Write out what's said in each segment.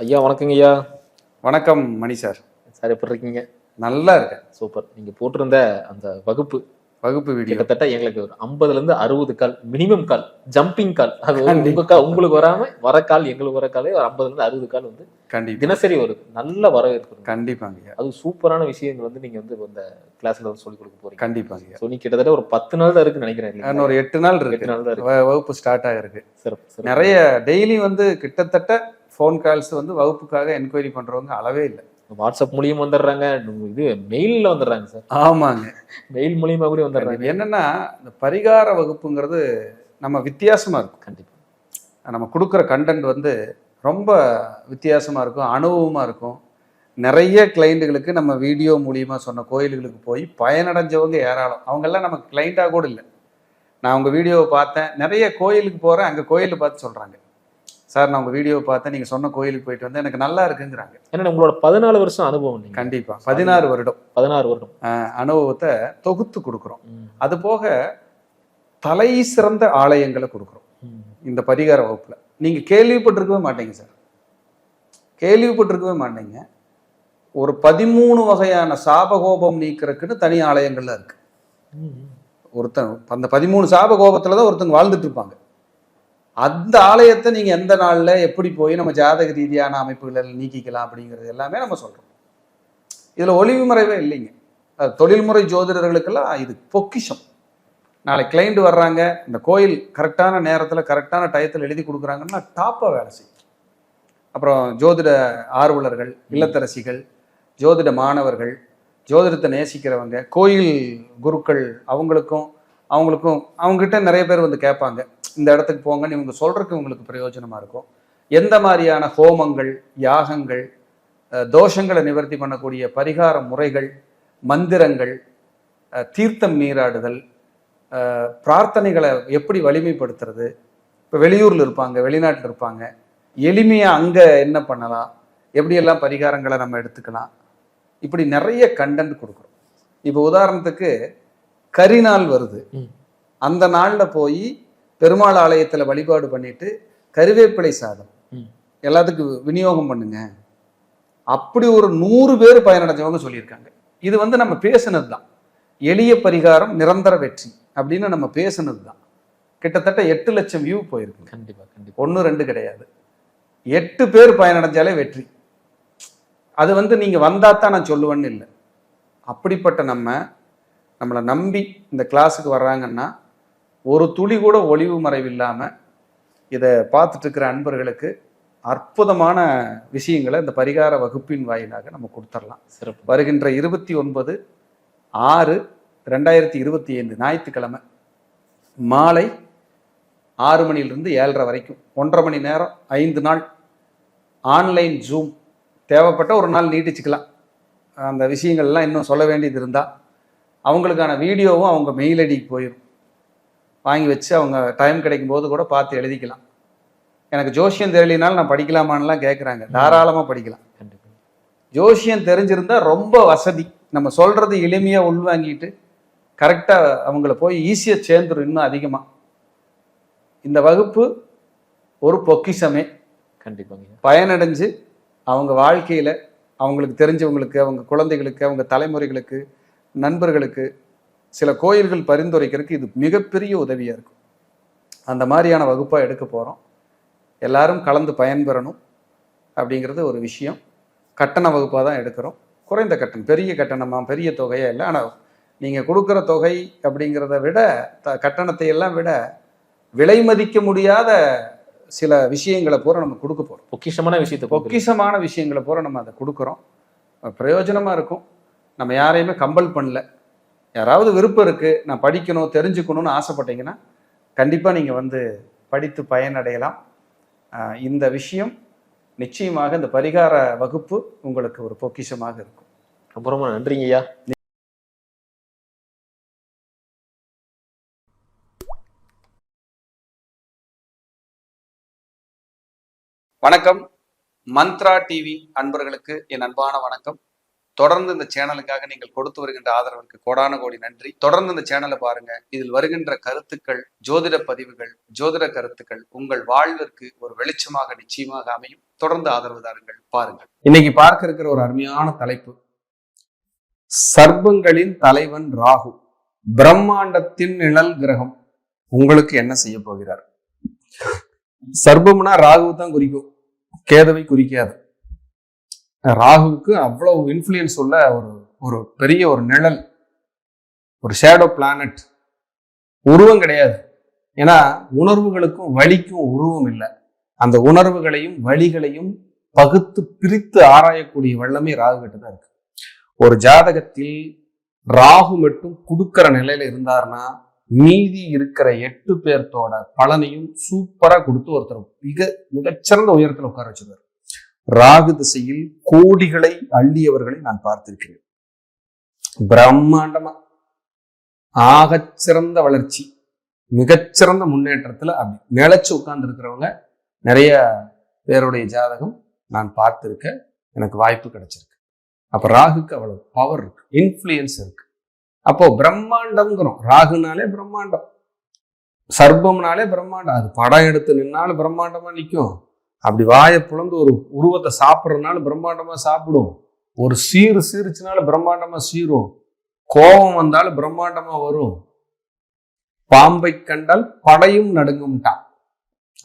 ஐயா வணக்கங்க ஐயா. வணக்கம் மணி சார். சார் எப்படி இருக்கீங்க? நல்லா இருக்கேன். சூப்பர். நீங்க போட்டிருந்த அந்த வகுப்பு வகுப்பு வீடியோ. கிட்டத்தட்ட எங்களுக்கு ஒரு ஐம்பதுல இருந்து அறுபது கால் மினிமம் கால் ஜம்பிங் கால். அது. உங்க கால் உங்களுக்கு வராம வர கால் எங்களுக்கு வர காலே ஒரு ஐம்பதுல இருந்து அறுபது கால் வந்து கண்டிப்பா. தினசரி வருது நல்ல வரவேற்பு. கண்டிப்பாங்க. அது சூப்பரான விஷயங்கள் வந்து நீங்க வந்து இந்த கிளாஸ்ல வந்து சொல்லி கொடுக்க போறீங்க. கண்டிப்பாங்க. சோ நீ கிட்டத்தட்ட ஒரு பத்து நாள் தான் இருக்குன்னு நினைக்கிறேன் ஒரு எட்டு நாள் எட்டு இருக்கு நாள் தான் இருக்கு. வகுப்பு ஸ்டார்ட் ஆகிருக்கு சிறப்பு. நிறைய டெய்லி வந்து கிட்டத்தட்ட ஃபோன் கால்ஸ் வந்து வகுப்புக்காக என்கொயரி பண்றவங்க அளவே இல்லை. வாட்ஸ்அப் மூலியம் வந்துடுறாங்க. இது மெயில்ல வந்துடுறாங்க சார். ஆமாங்க. மெயில் மூலியமா கூட வந்துடுறாங்க. என்னன்னா இந்த பரிகார வகுப்புங்கிறது நம்ம வித்தியாசமா இருக்கும். கண்டிப்பா. நம்ம கொடுக்குற கண்டென்ட் வந்து ரொம்ப வித்தியாசமா இருக்கும் அனுபவமா இருக்கும். நிறைய கிளைண்ட்டுகளுக்கு நம்ம வீடியோ மூலியமா சொன்ன கோயில்களுக்கு போய் பயனடைஞ்சவங்க ஏராளம். அவங்கெல்லாம் நமக்கு கிளைண்ட்டாக கூட இல்லை. நான் உங்கள் வீடியோவை பார்த்தேன். நிறைய கோயிலுக்கு போகிறேன் அங்கே கோயிலில் பார்த்து சொல்கிறாங்க சார் நான் உங்கள் வீடியோவை பார்த்தேன். நீங்கள் சொன்ன கோயிலுக்கு போயிட்டு வந்து எனக்கு நல்லா இருக்குங்கிறாங்க. ஏன்னா உங்களோட பதினாலு வருஷம் அனுபவம் கண்டிப்பாக பதினாறு வருடம். பதினாறு வருடம். அனுபவத்தை தொகுத்து கொடுக்குறோம். அது போக தலை சிறந்த ஆலயங்களை கொடுக்குறோம். இந்த பரிகார வகுப்புல. நீங்க கேள்விப்பட்டிருக்கவே மாட்டீங்க சார். கேள்விப்பட்டிருக்கவே மாட்டீங்க. ஒரு பதிமூணு வகையான சாபகோபம் நீக்கிறதுக்குன்னு தனி ஆலயங்கள்ல இருக்கு. ஒருத்தன் அந்த பதிமூணு சாபகோபத்துல தான் ஒருத்தங்க வாழ்ந்துட்டு இருப்பாங்க. அந்த ஆலயத்தை நீங்க எந்த நாள்ல எப்படி போய் நம்ம ஜாதக ரீதியான அமைப்புகளை நீக்கிக்கலாம் அப்படிங்கிறது எல்லாமே நம்ம சொல்றோம். இதுல ஒளிவு மறைவே இல்லைங்க. தொழில்முறை ஜோதிடர்களுக்கெல்லாம் இது பொக்கிஷம். நாளை கிளைண்ட் வர்றாங்க இந்த கோயில் கரெக்டான நேரத்தில் கரெக்டான டயத்தில் எழுதி கொடுக்குறாங்கன்னா டாப்பாக வேலை செய்யும். அப்புறம் ஜோதிட ஆர்வலர்கள் இல்லத்தரசிகள் ஜோதிட மாணவர்கள் ஜோதிடத்தை நேசிக்கிறவங்க கோயில் குருக்கள் அவங்களுக்கும் அவங்களுக்கும் அவங்ககிட்ட நிறைய பேர் வந்து கேட்பாங்க. இந்த இடத்துக்கு போங்கன்னு இவங்க சொல்றதுக்கு இவங்களுக்கு பிரயோஜனமா இருக்கும். எந்த மாதிரியான ஹோமங்கள் யாகங்கள் தோஷங்களை நிவர்த்தி பண்ணக்கூடிய பரிகார முறைகள் மந்திரங்கள் தீர்த்தம் நீராடுதல் பிரார்த்தனைகளை எப்படி வலிமைப்படுத்துறது? இப்போ வெளியூர்ல இருப்பாங்க வெளிநாட்டில் இருப்பாங்க. எளிமையா அங்க என்ன பண்ணலாம்? எப்படியெல்லாம் பரிகாரங்களை நம்ம எடுத்துக்கலாம்? இப்படி நிறைய கண்டென்ட் கொடுக்குறோம். இப்போ உதாரணத்துக்கு கரிநாள் வருது. அந்த நாள்ல போய் பெருமாள் ஆலயத்துல வழிபாடு பண்ணிட்டு கருவேப்பிலை சாதம். எல்லாத்துக்கும் விநியோகம் பண்ணுங்க. அப்படி ஒரு நூறு பேர் பயனடைஞ்சவங்க சொல்லியிருக்காங்க. இது வந்து நம்ம பேசுனது தான் எளிய பரிகாரம் நிரந்தர வெற்றி அப்படின்னு நம்ம பேசுனது தான் கிட்டத்தட்ட எட்டு லட்சம் வியூ போயிருக்கு. கண்டிப்பா கண்டிப்பா. ஒன்று ரெண்டு கிடையாது. எட்டு பேர் பயனடைஞ்சாலே வெற்றி. அது வந்து நீங்க வந்தா தான் நான் சொல்லுவேன்னு இல்லை. அப்படிப்பட்ட நம்ம நம்மளை நம்பி இந்த கிளாஸுக்கு வர்றாங்கன்னா ஒரு துளி கூட ஒளிவு மறைவு இல்லாம இதை பார்த்துட்டு இருக்கிற அன்பர்களுக்கு அற்புதமான விஷயங்களை இந்த பரிகார வகுப்பின் வாயிலாக நம்ம கொடுத்துடலாம் சிறப்பு. வருகின்ற இருபத்தி ஒன்பது ஆறு ரெண்டாயிரத்தி இருபத்தி ஐந்து ஞாயிற்றுக்கிழமை மாலை ஆறு மணிலிருந்து ஏழரை வரைக்கும். ஒன்றரை மணி நேரம் ஐந்து நாள் ஆன்லைன் ஜூம் தேவைப்பட்ட ஒரு நாள் நீட்டிச்சுக்கலாம். அந்த விஷயங்கள்லாம் இன்னும் சொல்ல வேண்டியது இருந்தால் அவங்களுக்கான வீடியோவும் அவங்க மெயில் ஐடிக்கு போயிடும் வாங்கி வச்சு அவங்க டைம் கிடைக்கும் போது கூட பார்த்து எழுதிக்கலாம். எனக்கு ஜோசியம் தெரியலினாலும் நான் படிக்கலாமான்லாம் கேட்குறாங்க தாராளமாக படிக்கலாம். கண்டிப்பா. ஜோசியம் தெரிஞ்சிருந்தா ரொம்ப வசதி. நம்ம சொல்றது எளிமையா உள்வாங்கிட்டு கரெக்டா அவங்கள போய் ஈஸியா சேர்ந்துரும் இன்னும் அதிகமா. இந்த வகுப்பு ஒரு பொக்கிஷமே. கண்டிப்பாங்க. பயனடைஞ்சு அவங்க வாழ்க்கையில அவங்களுக்கு தெரிஞ்சவங்களுக்கு அவங்க குழந்தைகளுக்கு அவங்க தலைமுறைகளுக்கு நண்பர்களுக்கு சில கோயில்கள் பரிந்துரைக்கிறதுக்கு இது மிகப்பெரிய உதவியா இருக்கும். அந்த மாதிரியான வகுப்பா எடுக்க போறோம். எல்லாரும் கலந்து பயன்பெறணும் அப்படிங்கிறது ஒரு விஷயம். கட்டண வகுப்பாக தான் எடுக்கிறோம். குறைந்த கட்டணம். பெரிய கட்டணமா? பெரிய தொகையா இல்லை. ஆனால் நீங்கள் கொடுக்குற தொகை அப்படிங்கிறத விட த கட்டணத்தை எல்லாம் விட விலை மதிக்க முடியாத சில விஷயங்களை பூரா நம்ம கொடுக்க போகிறோம் பொக்கிஷமான விஷயத்தை பொக்கிஷம் பொக்கிஷமான விஷயங்களை பூரா நம்ம அதை கொடுக்குறோம். பிரயோஜனமாக இருக்கும். நம்ம யாரையுமே கம்பல் பண்ணல. யாராவது விருப்பம் இருக்குது நான் படிக்கணும் தெரிஞ்சுக்கணும்னு ஆசைப்பட்டீங்கன்னா கண்டிப்பாக நீங்கள் வந்து படித்து பயனடையலாம். இந்த விஷயம் நிச்சயமாக இந்த பரிகார வகுப்பு உங்களுக்கு ஒரு பொக்கிஷமாக இருக்கும். ரொம்ப ரொம்ப நன்றிங்க ஐயா. வணக்கம். மந்த்ரா டிவி அன்பர்களுக்கு என் அன்பான வணக்கம். தொடர்ந்து இந்த சேனலுக்காக நீங்கள் கொடுத்து வருகின்ற ஆதரவிற்கு கோடான கோடி நன்றி. தொடர்ந்து இந்த சேனலை பாருங்க. இதில் வருகின்ற கருத்துக்கள் ஜோதிட பதிவுகள் ஜோதிட கருத்துக்கள் உங்கள் வாழ்விற்கு ஒரு வெளிச்சமாக நிச்சயமாக அமையும். தொடர்ந்து ஆதரவு தாருங்கள். பாருங்கள். இன்னைக்கு பார்க்க இருக்கிற ஒரு அருமையான தலைப்பு. சர்ப்பங்களின் தலைவன் ராகு. பிரம்மாண்டத்தின் நிழல் கிரகம். உங்களுக்கு என்ன செய்ய போகிறார்? சர்ப்பம்னா ராகு தான் குறிக்கும். கேதவை குறிக்காது. ராகுவுக்கு அவ்வளவு இன்ஃப்ளூயன்ஸ் உள்ள ஒரு ஒரு பெரிய ஒரு நிழல் ஒரு ஷேடோ பிளானட் உருவம் கிடையாது. ஏன்னா உணர்வுகளுக்கும் வழிக்கும் உருவம் இல்லை. அந்த உணர்வுகளையும் வழிகளையும் பகுத்து பிரித்து ஆராயக்கூடிய வல்லமே ராகு கிட்ட தான் இருக்கு. ஒரு ஜாதகத்தில் ராகு மட்டும் கொடுக்கிற நிலையில இருந்தார்னா மீதி இருக்கிற எட்டு பேர்த்தோட பலனையும் சூப்பரா கொடுத்து ஒருத்தர் மிக மிகச்சிறந்த உயரத்துல உட்கார வச்சிருந்தார் ராகு திசையில் கோடிகளை அள்ளியவர்களை நான் பார்த்திருக்கிறேன். பிரம்மாண்டமா ஆகச்சிறந்த வளர்ச்சி மிகச்சிறந்த முன்னேற்றத்துல அப்படி நிலைச்சு உட்கார்ந்துருக்கிறவங்க நிறைய பேருடைய ஜாதகம் நான் பார்த்திருக்க எனக்கு வாய்ப்பு கிடைச்சிருக்கு. அப்போ ராகுக்கு அவ்வளவு பவர் இருக்கு இன்ஃப்ளூயன்ஸ் இருக்கு. அப்போ பிரம்மாண்டம்ங்கிறோம் ராகுனாலே பிரம்மாண்டம் சர்ப்பம்னாலே பிரம்மாண்டம் அது படம் எடுத்து நின்னாலும் பிரம்மாண்டமா நிற்கும் அப்படி வாயை புலந்து ஒரு உருவத்தை சாப்பிட்றதுனால பிரம்மாண்டமாக சாப்பிடும். ஒரு சீறு சீரிச்சுனால பிரம்மாண்டமாக சீரும் கோபம் வந்தாலும் பிரம்மாண்டமாக வரும். பாம்பை கண்டால் படையும் நடுங்கும்ட்டான்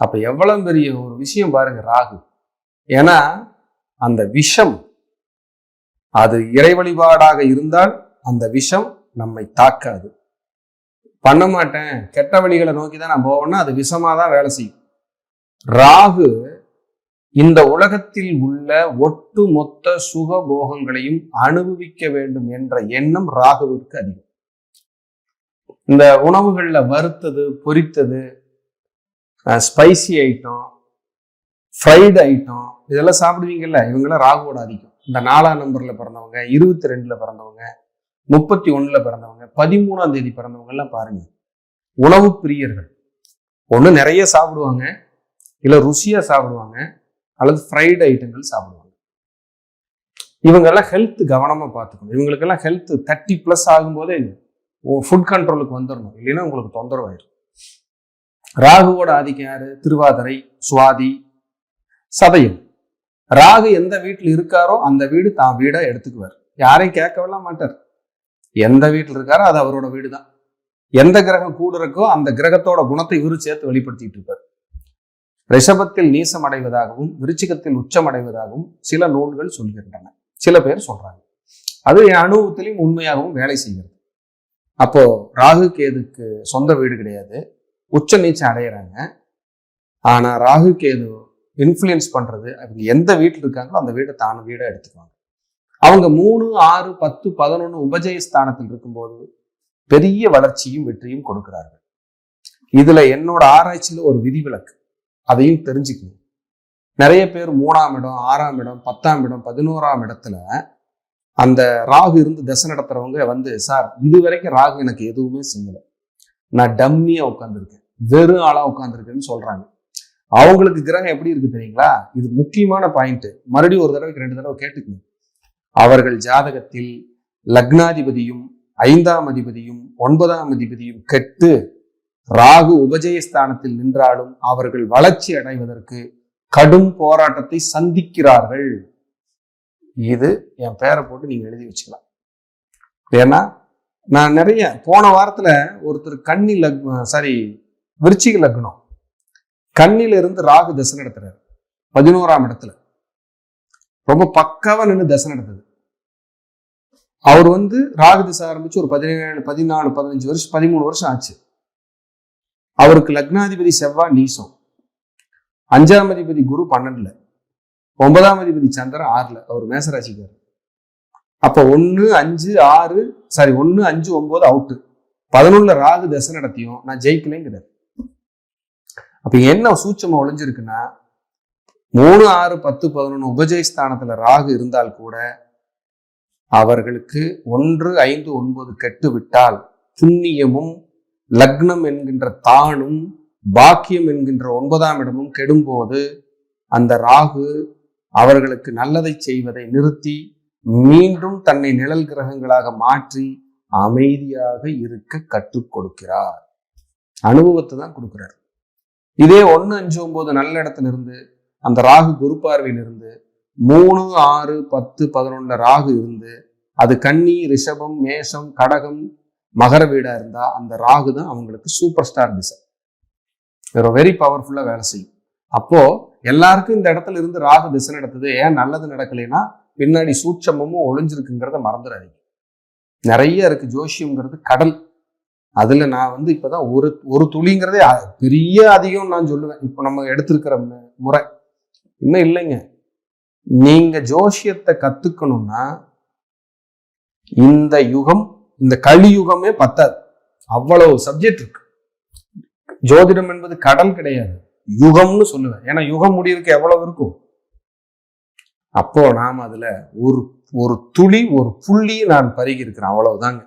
அப்போ எவ்வளவு பெரிய ஒரு விஷயம் பாருங்க ராகு. ஏன்னா அந்த விஷம் அது இறை வழிபாடாக இருந்தால் அந்த விஷம் நம்மை தாக்காது. பண்ண மாட்டேன். கெட்ட வழிகளை நோக்கி தான் நான் போவேன்னா அது விஷமாக தான் வேலை செய்யும். ராகு இந்த உலகத்தில் உள்ள ஒட்டு மொத்த சுக போகங்களையும் அனுபவிக்க வேண்டும் என்ற எண்ணம் ராகுவிற்கு அதிகம். இந்த உணவுகளில் வறுத்தது பொரித்தது ஸ்பைசி ஐட்டம் ஃப்ரைடு ஐட்டம் இதெல்லாம் சாப்பிடுவீங்கல்ல? இவங்கெல்லாம் ராகுவோட அதிகம் இந்த நாலாம் நம்பர்ல பிறந்தவங்க இருபத்தி ரெண்டுல பிறந்தவங்க முப்பத்தி ஒண்ணுல பிறந்தவங்க பதிமூணாம் தேதி பிறந்தவங்கெல்லாம் பாருங்க. உணவு பிரியர்கள். ஒன்று நிறைய சாப்பிடுவாங்க இல்லை ருசியாக சாப்பிடுவாங்க அல்லது ஃப்ரைடு ஐட்டங்கள் சாப்பிடுவாங்க. இவங்கெல்லாம் ஹெல்த் கவனமா பார்த்துக்கணும். இவங்களுக்கெல்லாம் ஹெல்த் தேர்ட்டி ப்ளஸ் ஆகும்போதே ஃபுட் கண்ட்ரோலுக்கு வந்துடணும் இல்லைன்னா உங்களுக்கு தொந்தரவாயிடும் ராகுவோட ஆதிக்கம் யாரு? திருவாதிரை சுவாதி சதயம் ராகு எந்த வீட்டில் இருக்காரோ அந்த வீடு தான் வீடாக எடுத்துக்குவார். யாரையும் கேட்கவெல்லாம் மாட்டார். எந்த வீட்டில் இருக்காரோ அது அவரோட வீடு தான் எந்த கிரகம் கூட இருக்கோ அந்த கிரகத்தோட குணத்தை இவரு சேர்த்து வெளிப்படுத்திட்டு இருப்பார். ரிஷபத்தில் நீசம் அடைவதாகவும் விருச்சிகத்தில் உச்சம் அடைவதாகவும் சில நூல்கள் சொல்கின்றன. சில பேர் சொல்றாங்க. அது என் அனுபவத்திலையும் உண்மையாகவும் வேலை செய்கிறது. அப்போ ராகு கேதுக்கு சொந்த வீடு கிடையாது. உச்ச நீச்சம் அடையிறாங்க. ஆனா ராகு கேது இன்ஃப்ளூயன்ஸ் பண்றது அவங்க எந்த வீட்டில் இருக்காங்களோ அந்த வீடை தான வீடை எடுத்துக்குவாங்க. அவங்க மூணு ஆறு பத்து பதினொன்று உபஜய ஸ்தானத்தில் இருக்கும்போது பெரிய வளர்ச்சியும் வெற்றியும் கொடுக்கிறார்கள். இதுல என்னோட ஆராய்ச்சியில ஒரு விதிவிலக்கு. அதையும் தெரிஞ்சுக்கணும். நிறைய பேர் மூணாம் இடம் ஆறாம் இடம் பத்தாம் இடம் பதினோராம் இடத்துல அந்த ராகு இருந்து தசை நடத்துறவங்க வந்து சார் இது வரைக்கும் ராகு எனக்கு எதுவுமே செய்யலை. நான் டம்மியா உட்காந்துருக்கேன் வெறும் ஆளா உட்காந்துருக்கேன்னு சொல்றாங்க. அவங்களுக்கு கிரகம் எப்படி இருக்கு தெரியுங்களா? இது முக்கியமான பாயிண்ட் மறுபடியும் ஒரு தடவைக்கு ரெண்டு தடவை கேட்டுக்கணும். அவர்கள் ஜாதகத்தில் லக்னாதிபதியும் ஐந்தாம் அதிபதியும் ஒன்பதாம் அதிபதியும் கெட்டு ராகு உபஜயஸ்தானத்தில் நின்றாலும் அவர்கள் வளர்ச்சி அடைவதற்கு கடும் போராட்டத்தை சந்திக்கிறார்கள். இது என் பேரை போட்டு நீங்க எழுதி வச்சுக்கலாம். ஏன்னா நான் நிறைய போன வாரத்துல ஒருத்தர் கண்ணி லக் சாரி விருச்சிக லக்னம். கண்ணில இருந்து ராகு தசை நடத்துறாரு. பதினோராம் இடத்துல. ரொம்ப பக்காவா நின்று தசை நடந்தது. அவர் வந்து ராகு திசை ஆரம்பிச்சு ஒரு பதினேழு பதினாலு பதினஞ்சு வருஷம் பதிமூணு வருஷம் ஆச்சு. அவருக்கு லக்னாதிபதி செவ்வாய் நீசம். அஞ்சாம் அதிபதி குரு பன்னெண்டுல. ஒன்பதாம் அதிபதி சந்திரன் ஆறுல. அவர் மேசராசிக்கார் அப்போ ஒன்று அஞ்சு ஆறு சாரி ஒன்று அஞ்சு ஒன்பது அவுட்டு பதினொன்னுல ராகு தசை நடத்தியும் நான் ஜெயிக்கலைங்கிறார். அப்ப என்ன சூட்சமா ஒளிஞ்சிருக்குன்னா மூணு ஆறு பத்து பதினொன்று உபஜயஸ்தானத்தில் ராகு இருந்தால் கூட அவர்களுக்கு ஒன்று ஐந்து ஒன்பது கெட்டு விட்டால் புண்ணியமும் லக்னம் என்கின்ற தானும் பாக்கியம் என்கின்ற ஒன்பதாம் இடமும் கெடும்போது அந்த ராகு அவர்களுக்கு நல்லதை செய்வதை நிறுத்தி மீண்டும் தன்னை நிழல் கிரகங்களாக மாற்றி அமைதியாக இருக்க கற்றுக் கொடுக்கிறார். அனுபவத்தை தான் கொடுக்கிறார். இதே ஒன்று அஞ்சு ஒன்பது நல்ல இடத்துல இருந்து அந்த ராகு குரு பார்வையில் இருந்து மூணு ஆறு பத்து பதினொன்று ராகு இருந்து அது கன்னி ரிஷபம் மேஷம் கடகம் மகர வீடாக இருந்தால் அந்த ராகு தான் அவங்களுக்கு சூப்பர் ஸ்டார் திசை. வேற வெரி பவர்ஃபுல்லாக வேலை செய்யும். அப்போது எல்லாருக்கும் இந்த இடத்துல இருந்து ராகு திசை நடத்துது ஏன் நல்லது நடக்கலைன்னா பின்னாடி சூட்சமும் ஒளிஞ்சிருக்குங்கிறத மறந்துடாதீங்க நிறைய இருக்கு. ஜோசியம்ங்கிறது கடல் அதில் நான் வந்து இப்போ தான் ஒரு ஒரு துளிங்கிறதே பெரிய அதிகம் நான் சொல்லுவேன். இப்போ நம்ம எடுத்திருக்கிற முறை. இன்னும் இல்லைங்க. நீங்கள் ஜோஷியத்தை கற்றுக்கணுன்னா இந்த யுகம் இந்த கலியுகமே பத்தாது. அவ்வளவு சப்ஜெக்ட் இருக்கு. ஜோதிடம் என்பது கடல் கிடையாது. யுகம்னு சொல்லுவேன். ஏன்னா யுகம் முடியிருக்கு எவ்வளவு இருக்கும்? அப்போ நாம் அதுல ஒரு ஒரு துளி ஒரு புள்ளி நான் பருகி இருக்கிறேன் அவ்வளவுதாங்க.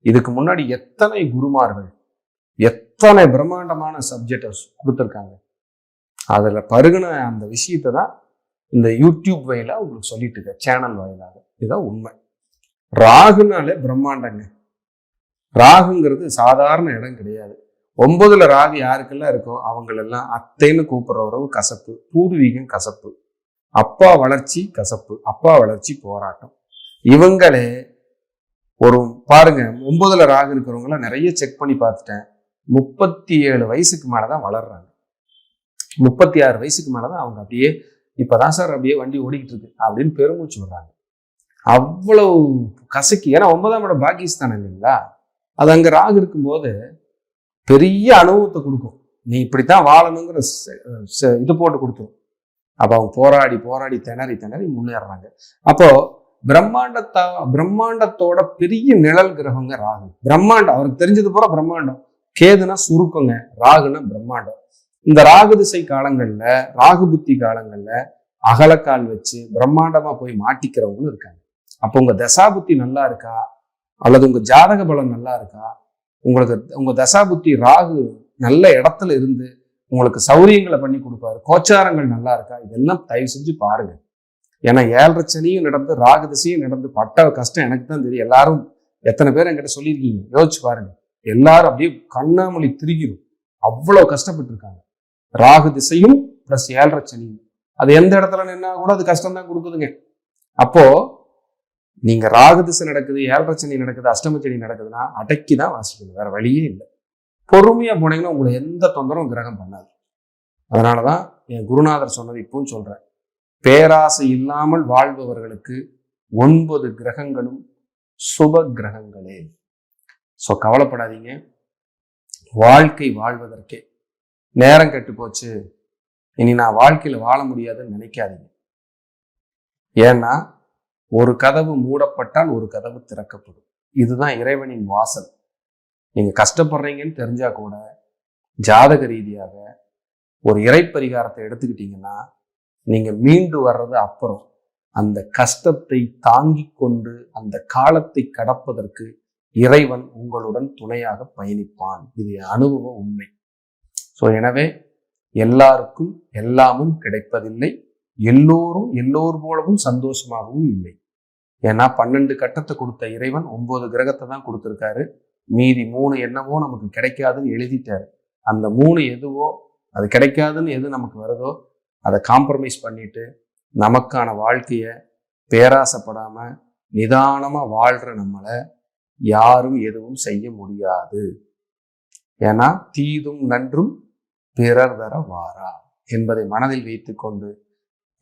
இதுக்கு முன்னாடி எத்தனை குருமார்கள் எத்தனை பிரம்மாண்டமான சப்ஜெக்டை கொடுத்துருக்காங்க. அதில் பருகின அந்த விஷயத்தை தான் இந்த யூடியூப் வழியில உங்களுக்கு சொல்லிட்டு இருக்கேன். சேனல் வாயிலாக இதுதான் உண்மை. ராகுனாலே பிரம்மாண்டங்க. ராகுங்கிறது சாதாரண இடம் கிடையாது. ஒன்பதுல ராகு யாருக்கெல்லாம் இருக்கோ அவங்களெல்லாம் அத்தைன்னு கூப்பிடுற உறவு கசப்பு பூர்வீகம் கசப்பு அப்பா வளர்ச்சி கசப்பு அப்பா வளர்ச்சி போராட்டம். இவங்களே ஒரு பாருங்க ஒன்பதுல ராகு இருக்கிறவங்களாம் நிறைய செக் பண்ணி பார்த்துட்டேன். முப்பத்தி ஏழு வயசுக்கு மேலதான் வளர்றாங்க. முப்பத்தி ஆறு வயசுக்கு மேலதான் அவங்க அப்படியே இப்பதான் சார் அப்படியே வண்டி ஓடிக்கிட்டு இருக்கு அப்படின்னு பெருமூச்சு விடுறாங்க. அவ்வளவு கசக்கி ஏன்னா ஒன்பதாம் இடம் பாகிஸ்தான் இல்லைங்களா? அது அங்கே ராகு இருக்கும்போது பெரிய அனுபவத்தை கொடுக்கும். நீ இப்படித்தான் வாழணுங்கிற ச- இது போட்டு கொடுத்துரும். அப்போ அவங்க போராடி போராடி திணறி திணறி முன்னேறுறாங்க. அப்போ பிரம்மாண்டத்தா பிரம்மாண்டத்தோட பெரிய நிழல் கிரகங்க ராகு. பிரம்மாண்டம் அவருக்கு தெரிஞ்சது பூரா பிரம்மாண்டம். கேதுனா சுருக்கங்க ராகுனா பிரம்மாண்டம். இந்த ராகு திசை காலங்கள்ல ராகு புத்தி காலங்கள்ல அகலக்கால் வச்சு பிரம்மாண்டமா போய் மாட்டிக்கிறவங்களும் இருக்காங்க. அப்போ உங்க தசாபுத்தி நல்லா இருக்கா? அல்லது உங்க ஜாதக பலம் நல்லா இருக்கா? உங்களுக்கு உங்க தசாபுத்தி ராகு நல்ல இடத்துல இருந்து உங்களுக்கு சௌரியங்களை பண்ணி கொடுப்பாரு. கோச்சாரங்கள் நல்லா இருக்கா? இதெல்லாம் தயவு செஞ்சு பாருங்க. ஏன்னா ஏழரை சனியும் நடந்து ராகு திசையும் நடந்து பட்ட கஷ்டம் எனக்கு தான் தெரியும். எல்லாரும் எத்தனை பேர் என்கிட்ட சொல்லியிருக்கீங்க? யோசிச்சு பாருங்க. எல்லாரும் அப்படியே கண்ணாமொழி திரிகிரும். அவ்வளோ கஷ்டப்பட்டிருக்காங்க. ராகு திசையும் ப்ளஸ் ஏழரை சனியும். அது எந்த இடத்துல நின்னா கூட அது கஷ்டம் தான் கொடுக்குதுங்க. அப்போ நீங்க ராகதிசை நடக்குது ஏழரை சனி நடக்குது அஷ்டம சனி நடக்குதுன்னா அடக்கி தான் வாசிக்கணும் வேற வழியே இல்லை. பொறுமையா போனீங்கன்னா உங்களை எந்த தொந்தரவும் கிரகம் பண்ணாது. அதனாலதான் என் குருநாதர் சொன்னது இப்பவும் சொல்றேன். பேராசை இல்லாமல் வாழ்பவர்களுக்கு ஒன்பது கிரகங்களும் சுப கிரகங்களே. ஸோ கவலைப்படாதீங்க. வாழ்க்கை வாழ்வதற்கே. நேரம் கெட்டு போச்சு. இனி நான் வாழ்க்கையில் வாழ முடியாதுன்னு நினைக்காதீங்க. ஏன்னா ஒரு கதவு மூடப்பட்டால் ஒரு கதவு திறக்கப்படும். இதுதான் இறைவனின் வாசல். நீங்கள் கஷ்டப்படுறீங்கன்னு தெரிஞ்சால் கூட ஜாதக ரீதியாக ஒரு இறைப்பரிகாரத்தை எடுத்துக்கிட்டீங்கன்னா நீங்கள் மீண்டு வர்றது அப்புறம் அந்த கஷ்டத்தை தாங்கி கொண்டு அந்த காலத்தை கடப்பதற்கு இறைவன் உங்களுடன் துணையாக பயணிப்பான். இது அனுபவ உண்மை. ஸோ எனவே எல்லாருக்கும் எல்லாமும் கிடைப்பதில்லை. எல்லோரும் எல்லோர் போலவும் சந்தோஷமாகவும் இல்லை. ஏன்னா பன்னெண்டு கட்டத்தை கொடுத்த இறைவன் ஒன்பது கிரகத்தை தான் கொடுத்துருக்காரு. மீதி மூணு என்னவோ நமக்கு கிடைக்காதுன்னு எழுதிட்டாரு. அந்த மூணு எதுவோ அது கிடைக்காதுன்னு எது நமக்கு வருதோ அதை காம்ப்ரமைஸ் பண்ணிட்டு நமக்கான வாழ்க்கையை பேராசைப்படாமல் நிதானமாக வாழ்கிற நம்மளை யாரும் எதுவும் செய்ய முடியாது. ஏன்னா தீதும் நன்றும் பிறர் தர வாரா. என்பதை மனதில் வைத்துக்கொண்டு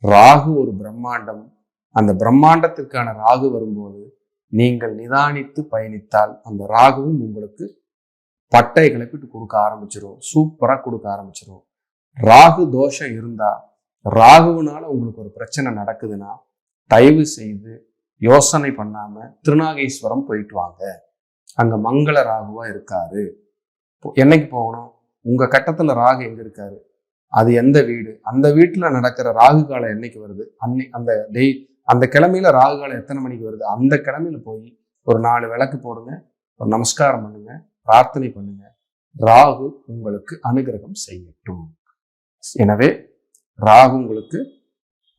ராகு ஒரு பிரம்மாண்டம். அந்த பிரம்மாண்டத்திற்கான ராகு வரும்போது நீங்கள் நிதானித்து பயணித்தால் அந்த ராகுவும் உங்களுக்கு பட்டை கிளப்பிட்டு கொடுக்க ஆரம்பிச்சிடும் சூப்பராக கொடுக்க ஆரம்பிச்சிடும் ராகு தோஷம் இருந்தா ராகுவினால உங்களுக்கு ஒரு பிரச்சனை நடக்குதுன்னா தயவு செய்து யோசனை பண்ணாம திருநாகேஸ்வரம் போயிட்டு வாங்க. அங்க மங்கள ராகுவா இருக்காரு. என்னைக்கு போகணும்? உங்க கட்டத்துல ராகு எங்க இருக்காரு? அது எந்த வீடு? அந்த வீட்டில் நடக்கிற ராகு காலம் என்னைக்கு வருது? அன்னை அந்த டெய் அந்த கிழமையில ராகு காலம் எத்தனை மணிக்கு வருது? அந்த கிழமையில போய் ஒரு நாலு விளக்கு போடுங்க ஒரு நமஸ்காரம் பண்ணுங்க பிரார்த்தனை பண்ணுங்க. ராகு உங்களுக்கு அனுகிரகம் செய்யட்டும். எனவே ராகு உங்களுக்கு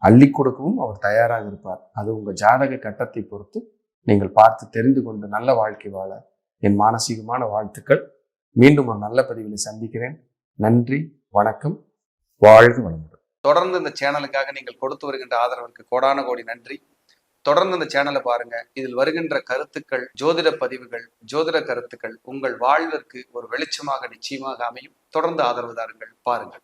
அள்ளி கொடுக்கவும் அவர் தயாராக இருப்பார். அது உங்கள் ஜாதக கட்டத்தை பொறுத்து நீங்கள் பார்த்து தெரிந்து கொண்டு நல்ல வாழ்க்கை வாழ என் மானசீகமான வாழ்த்துக்கள். மீண்டும் ஒரு நல்ல பதிவில் சந்திக்கிறேன். நன்றி வணக்கம். வாழ்க வளமுடன். தொடர்ந்து இந்த சேனலுக்காக நீங்கள் கொடுத்து வருகின்ற ஆதரவிற்கு கோடான கோடி நன்றி. தொடர்ந்து இந்த சேனலை பாருங்க. இதில் வருகின்ற கருத்துக்கள் ஜோதிட பதிவுகள் ஜோதிட கருத்துக்கள் உங்கள் வாழ்விற்கு ஒரு வெளிச்சமாக நிச்சயமாக அமையும். தொடர்ந்து ஆதரவு தாருங்கள். பாருங்கள்.